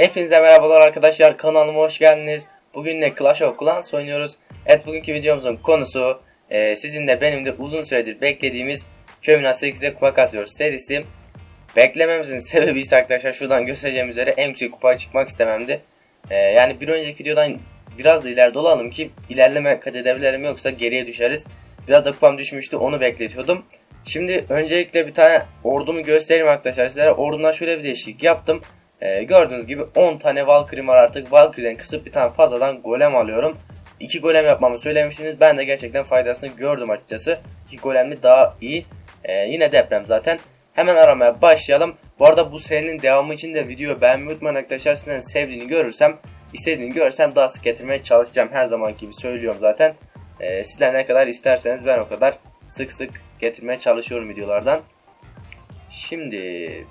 Hepinize merhabalar arkadaşlar kanalıma hoş geldiniz. Bugün de Clash of Clans oynuyoruz. Evet bugünkü videomuzun konusu e, sizin de benim de uzun süredir beklediğimiz Kömina 8'de kupa kasıyoruz serisi. Beklememizin sebebi ise arkadaşlar şuradan göstereceğim üzere en yüksek kupaya çıkmak istememdi. E, yani bir önceki videodan biraz da ileride olalım ki ilerleme kat edebilirim yoksa geriye düşeriz. Biraz da kupam düşmüştü onu bekletiyordum. Şimdi öncelikle bir tane ordumu göstereyim arkadaşlar sizlere. Ordumdan şöyle bir değişiklik yaptım. Ee, gördüğünüz gibi 10 tane Valkyrie var artık. Valkyrie'den kısıp bir tane fazladan golem alıyorum. 2 golem yapmamı söylemiştiniz. Ben de gerçekten faydasını gördüm açıkçası. 2 golemli daha iyi. Ee, yine deprem zaten. Hemen aramaya başlayalım. Bu arada bu serinin devamı için de video beğenmeyi unutmayın arkadaşlar. Sizlerin sevdiğini görürsem, istediğini görürsem daha sık getirmeye çalışacağım. Her zaman gibi söylüyorum zaten. Ee, sizler ne kadar isterseniz ben o kadar sık sık getirmeye çalışıyorum videolardan. Şimdi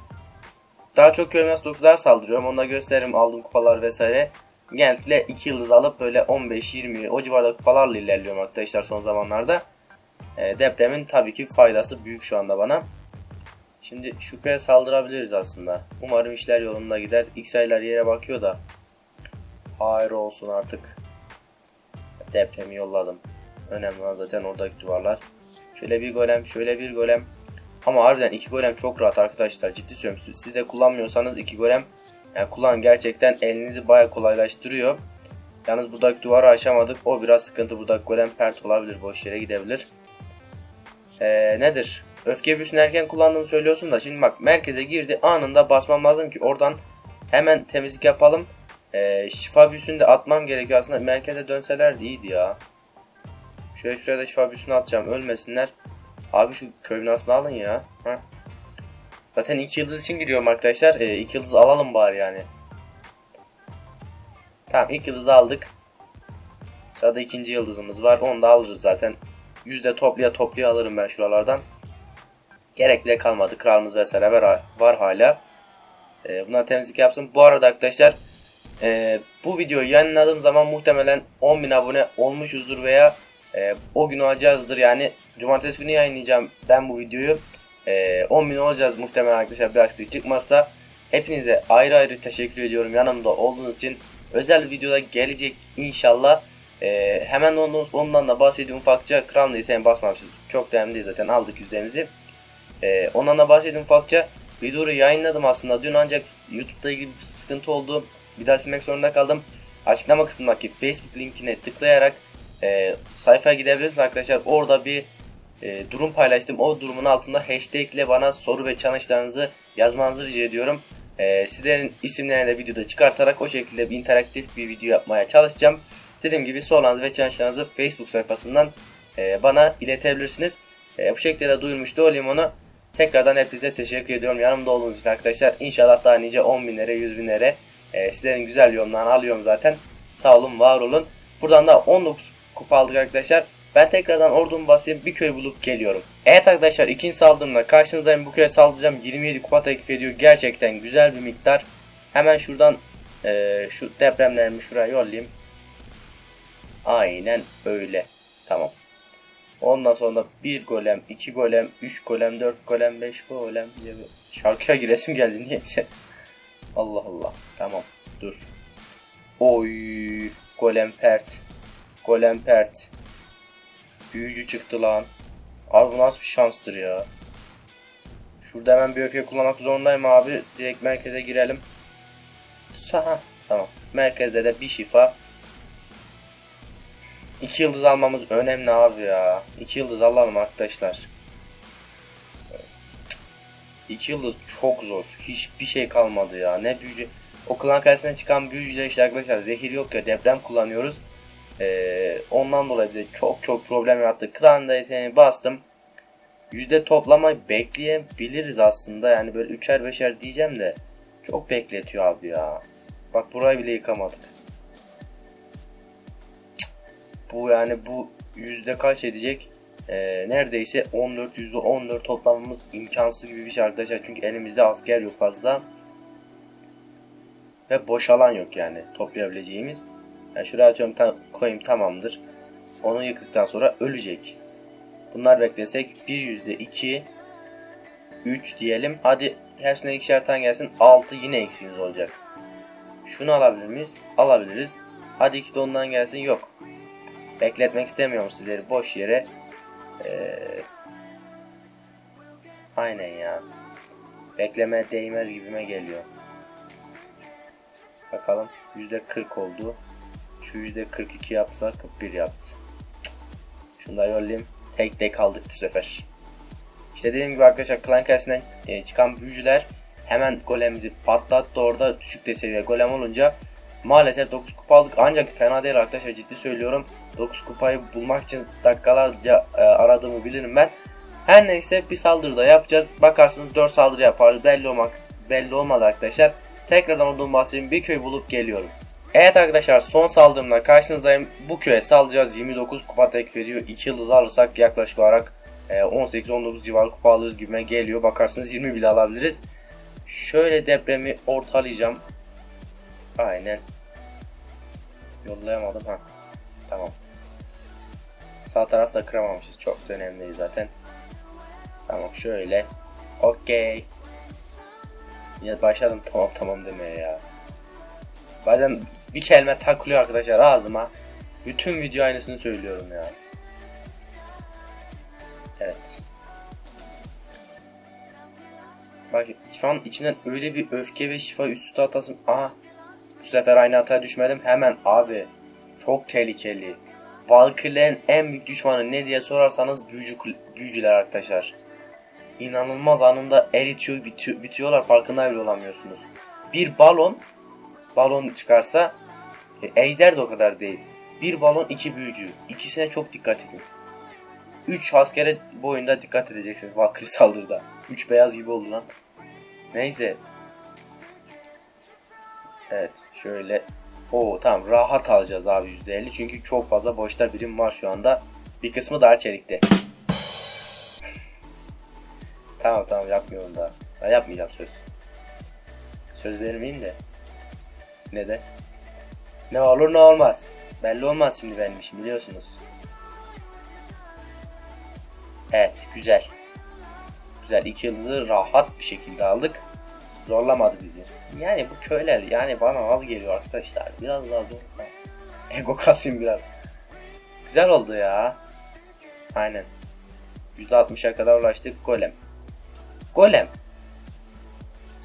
daha çok Kölnas 9'lar saldırıyorum. Onu da gösteririm aldığım kupalar vesaire. Genellikle 2 yıldız alıp böyle 15-20 o civarda kupalarla ilerliyorum arkadaşlar son zamanlarda. E, depremin tabii ki faydası büyük şu anda bana. Şimdi şu köye saldırabiliriz aslında. Umarım işler yolunda gider. X'aylar yere bakıyor da. Hayır olsun artık. Depremi yolladım. Önemli olan zaten oradaki duvarlar. Şöyle bir golem, şöyle bir golem. Ama harbiden iki golem çok rahat arkadaşlar. Ciddi söylüyorum. Siz de kullanmıyorsanız iki golem yani kullan gerçekten elinizi baya kolaylaştırıyor. Yalnız buradaki duvarı aşamadık. O biraz sıkıntı. Buradaki golem pert olabilir. Boş yere gidebilir. Ee, nedir? Öfke büyüsünü erken kullandığımı söylüyorsun da şimdi bak merkeze girdi. Anında basmam lazım ki oradan hemen temizlik yapalım. Ee, şifa büyüsünü de atmam gerekiyor. Aslında merkeze dönseler de iyiydi ya. Şöyle şuraya da şifa büyüsünü atacağım. Ölmesinler. Abi şu köy binasını alın ya. Heh. Zaten 2 yıldız için giriyorum arkadaşlar. 2 ee, yıldız alalım bari yani. Tamam ilk yıldızı aldık. Sırada ikinci yıldızımız var. Onu da alırız zaten. Yüzde toplaya toplaya alırım ben şuralardan. Gerek bile kalmadı. Kralımız vesaire var, var hala. Ee, bunlar temizlik yapsın. Bu arada arkadaşlar e, bu videoyu yayınladığım zaman muhtemelen 10.000 abone olmuşuzdur veya e, o gün olacağızdır. Yani cumartesi günü yayınlayacağım ben bu videoyu. E, 10 bin olacağız muhtemelen arkadaşlar bir aksilik çıkmazsa. Hepinize ayrı ayrı teşekkür ediyorum yanımda olduğunuz için. Özel videoda gelecek inşallah. E, hemen ondan, ondan da bahsedeyim ufakça. Kral niteliğine basmamışız. Çok önemli değil zaten aldık yüzdemizi. E, ondan da bahsedeyim ufakça. Videoyu yayınladım aslında dün ancak YouTube'da ilgili bir sıkıntı oldu. Bir daha silmek zorunda kaldım. Açıklama kısmındaki Facebook linkine tıklayarak e, sayfaya gidebilirsiniz arkadaşlar. Orada bir e, durum paylaştım. O durumun altında hashtag ile bana soru ve challenge'larınızı yazmanızı rica ediyorum. E, sizlerin isimlerini de videoda çıkartarak o şekilde bir interaktif bir video yapmaya çalışacağım. Dediğim gibi sorularınızı ve challenge'larınızı Facebook sayfasından e, bana iletebilirsiniz. E, bu şekilde de duyurmuştu olayım onu. Tekrardan hepinize teşekkür ediyorum. Yanımda olduğunuz için arkadaşlar. İnşallah daha nice 10 binlere 100 binlere e, sizlerin güzel yorumlarını alıyorum zaten. Sağ olun var olun. Buradan da 19 kupa aldık arkadaşlar. Ben tekrardan ordumu basayım bir köy bulup geliyorum. Evet arkadaşlar ikinci saldırımda karşınızdayım bu köye saldıracağım 27 kupa teklif ediyor gerçekten güzel bir miktar. Hemen şuradan e, şu depremlerimi şuraya yollayayım. Aynen öyle. Tamam. Ondan sonra bir golem, iki golem, üç golem, dört golem, beş golem diye bir şarkıya giresim geldi niyeyse. Allah Allah. Tamam. Dur. Oy. Golem pert. Golem pert. Büyücü çıktı lan. Abi bu nasıl bir şanstır ya. Şurada hemen bir öfke kullanmak zorundayım abi. Direkt merkeze girelim. Saha. Tamam. Merkezde de bir şifa. İki yıldız almamız önemli abi ya. İki yıldız alalım arkadaşlar. İki yıldız çok zor. Hiçbir şey kalmadı ya. Ne büyücü. O klan karşısına çıkan büyücüler işte arkadaşlar zehir yok ya deprem kullanıyoruz. Ee, ondan dolayı bize çok çok problem yaptı. Kran yeteneğini bastım. Yüzde toplamayı bekleyebiliriz aslında. Yani böyle üçer beşer diyeceğim de. Çok bekletiyor abi ya. Bak burayı bile yıkamadık. Bu yani bu yüzde kaç edecek? Ee, neredeyse 14 yüzde 14 toplamamız imkansız gibi bir şey arkadaşlar. Çünkü elimizde asker yok fazla. Ve boş alan yok yani toplayabileceğimiz. Yani şuraya atıyorum ta koyayım tamamdır. Onu yıktıktan sonra ölecek. Bunlar beklesek bir yüzde iki 3 diyelim. Hadi hepsine ikişer tane gelsin. 6 yine eksiğimiz olacak. Şunu alabilir miyiz? Alabiliriz. Hadi iki de ondan gelsin. Yok. Bekletmek istemiyorum sizleri boş yere. Ee, aynen ya. Bekleme değmez gibime geliyor. Bakalım %40 oldu. Şu %42 yapsa 41 yaptı. Şunu da yollayayım. Tek tek kaldık bu sefer. İşte dediğim gibi arkadaşlar klan kalesinden e, çıkan büyücüler hemen golemizi patlattı. Orada düşük de seviye golem olunca maalesef 9 kupa aldık. Ancak fena değil arkadaşlar ciddi söylüyorum. 9 kupayı bulmak için dakikalarca e, aradığımı bilirim ben. Her neyse bir saldırıda yapacağız. Bakarsınız 4 saldırı yaparız. Belli olmak belli olmadı arkadaşlar. Tekrardan olduğum bahsedeyim. Bir köy bulup geliyorum Evet arkadaşlar son saldırımla karşınızdayım bu köye saldıracağız 29 kupa tek veriyor 2 yıldız alırsak yaklaşık olarak 18-19 civarı kupa alırız gibime geliyor. Bakarsınız 20 bile alabiliriz. Şöyle depremi ortalayacağım. Aynen. Yollayamadım ha. Tamam. Sağ tarafta kıramamışız. Çok da önemli zaten. Tamam şöyle. Okey. Yine başladım tamam tamam demeye ya. Bazen bir kelime takılıyor arkadaşlar ağzıma. Bütün video aynısını söylüyorum ya. Evet. Bak şu an içimden öyle bir öfke ve şifa üst üste atasım. Aha. Bu sefer aynı hataya düşmedim. Hemen abi. Çok tehlikeli. Valkyrie'lerin en büyük düşmanı ne diye sorarsanız büyücü, büyücüler arkadaşlar. İnanılmaz anında eritiyor, bitiyor, bitiyorlar farkında bile olamıyorsunuz. Bir balon balon çıkarsa e, ejder de o kadar değil. Bir balon iki büyücü. İkisine çok dikkat edin. 3 askere boyunda dikkat edeceksiniz Valkyrie saldırıda. 3 beyaz gibi oldu lan. Neyse. Evet şöyle. Oo tamam rahat alacağız abi %50 çünkü çok fazla boşta birim var şu anda. Bir kısmı dar çelikte. tamam tamam yapmıyorum daha. Ben yapmayacağım söz. Söz vermeyeyim de. Neden? Ne olur ne olmaz. Belli olmaz şimdi benim işim biliyorsunuz. Evet güzel. Güzel iki yıldızı rahat bir şekilde aldık. Zorlamadı bizi. Yani bu köyler yani bana az geliyor arkadaşlar. Biraz daha zor. Ego kasayım biraz. Güzel oldu ya. Aynen. %60'a kadar ulaştık. Golem. Golem.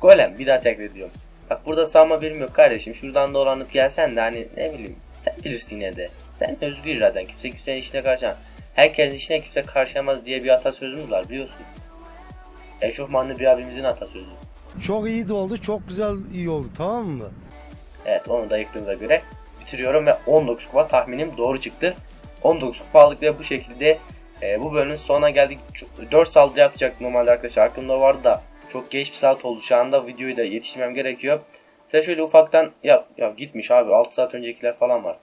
Golem. Bir daha tekrar ediyorum. Bak burada sağma birim yok kardeşim. Şuradan dolanıp gelsen de hani ne bileyim sen bilirsin yine de. Sen özgür iraden. Kimse kimsenin işine karışamaz. Herkesin işine kimse karışamaz diye bir atasözümüz var biliyorsun. Eşofmanlı bir abimizin atasözü. Çok iyi de oldu, çok güzel iyi oldu tamam mı? Evet onu da yıktığımıza göre bitiriyorum ve 19 kupa tahminim doğru çıktı. 19 kupa aldık ve bu şekilde e, bu bölümün sonuna geldik. 4 saldırı yapacak normalde arkadaşlar aklımda vardı da çok geç bir saat oldu şu anda videoyu da yetiştirmem gerekiyor. Size şöyle ufaktan ya, ya gitmiş abi 6 saat öncekiler falan var.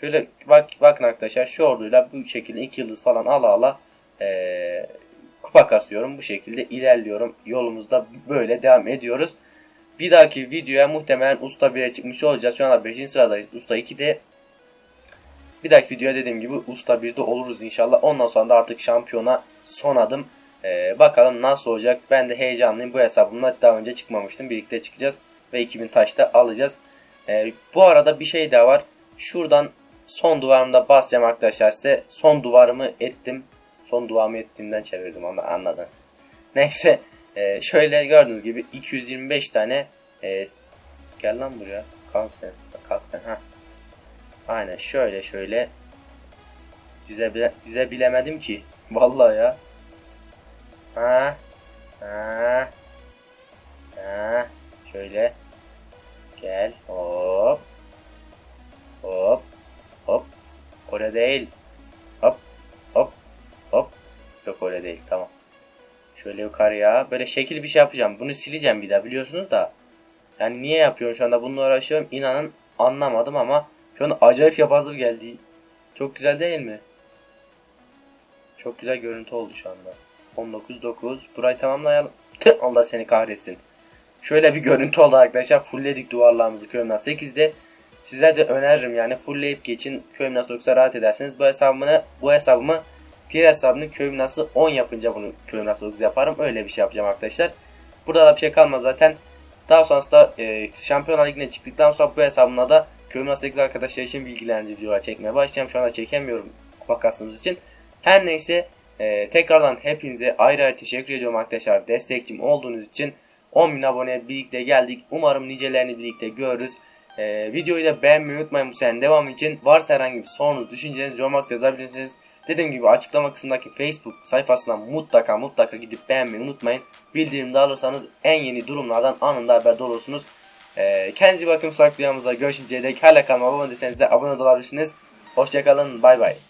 Şöyle bak bakın arkadaşlar şu orduyla bu şekilde 2 yıldız falan ala ala ee, kupa kasıyorum. Bu şekilde ilerliyorum. Yolumuzda böyle devam ediyoruz. Bir dahaki videoya muhtemelen Usta 1'e çıkmış olacağız. Şu anda 5. sıradayız. Usta 2'de bir dahaki videoya dediğim gibi Usta 1'de oluruz inşallah. Ondan sonra da artık şampiyona son adım. Ee, bakalım nasıl olacak. Ben de heyecanlıyım. Bu hesabımla daha önce çıkmamıştım. Birlikte çıkacağız. Ve 2000 taşta alacağız. Ee, bu arada bir şey daha var. Şuradan son duvarımda basacağım arkadaşlar size. Son duvarımı ettim. Son duvarımı ettiğimden çevirdim ama anladınız. Neyse. E, şöyle gördüğünüz gibi 225 tane e, gel lan buraya. Kalk sen. Kalk sen. Ha. Aynen şöyle şöyle dize, dize bilemedim ki. Vallahi ya. Ha. Ha. Ha. Şöyle. Gel. Hop. Hop. Hop. Orada değil. Hop. Hop. Hop. Yok öyle değil. Tamam. Şöyle yukarıya. Böyle şekil bir şey yapacağım. Bunu sileceğim bir daha biliyorsunuz da. Yani niye yapıyorum şu anda bununla uğraşıyorum. İnanın anlamadım ama şu an acayip yapazım geldi. Çok güzel değil mi? Çok güzel görüntü oldu şu anda. 19.9. Burayı tamamlayalım. Tüh, Allah seni kahretsin. Şöyle bir görüntü oldu arkadaşlar. Fullledik duvarlarımızı köyümden 8'de. Size de öneririm yani fullleyip geçin nasıl yoksa rahat edersiniz. Bu hesabımı bu hesabımı diğer hesabını köyüm nasıl 10 yapınca bunu köyüm nasıl yaparım. Öyle bir şey yapacağım arkadaşlar. Burada da bir şey kalmaz zaten. Daha sonrasında e, Şampiyonlar Ligi'ne çıktıktan sonra bu hesabımla da Kömür Asaklı arkadaşlar için bilgilendirici videolar çekmeye başlayacağım. Şu anda çekemiyorum kupa kastığımız için. Her neyse e, tekrardan hepinize ayrı ayrı teşekkür ediyorum arkadaşlar. Destekçim olduğunuz için 10.000 aboneye birlikte geldik. Umarım nicelerini birlikte görürüz. Ee, videoyu da beğenmeyi unutmayın bu senenin devamı için. Varsa herhangi bir sorunuz, düşünceleriniz yorumlarda yazabilirsiniz. Dediğim gibi açıklama kısmındaki Facebook sayfasına mutlaka mutlaka gidip beğenmeyi unutmayın. Bildirim de alırsanız en yeni durumlardan anında haberdar olursunuz. Ee, kendinize bakın. Sonraki videomuzda görüşünceye dek hala kanalıma abone değilseniz de abone olabilirsiniz. Hoşçakalın. Bay bay.